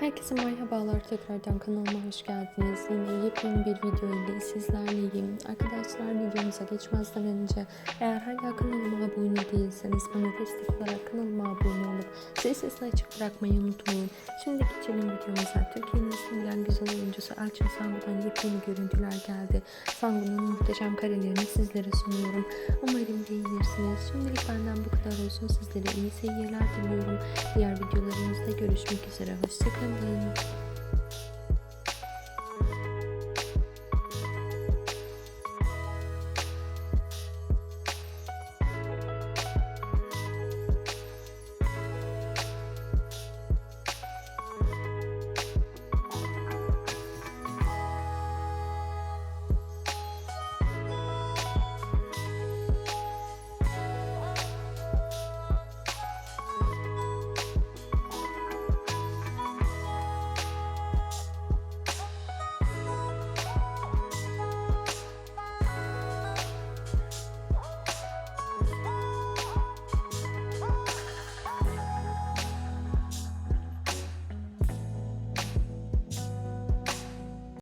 Herkese merhabalar tekrardan kanalıma hoş geldiniz. Yine yepyeni bir video ile sizlerleyim. Arkadaşlar videomuza geçmezden önce eğer hala kanalıma abone değilseniz bana destek olarak kanalıma abone olup zil sesini açık bırakmayı unutmayın. Şimdi geçelim videomuza. Türkiye'nin sevilen güzel oyuncusu Elçin Sangu'dan yepyeni görüntüler geldi. Sangu'nun muhteşem karelerini sizlere sunuyorum. Umarım beğenirsiniz. Şimdilik benden bu kadar olsun. Sizlere iyi seyirler diliyorum. Diğer videolarımızda görüşmek üzere. Hoşçakalın.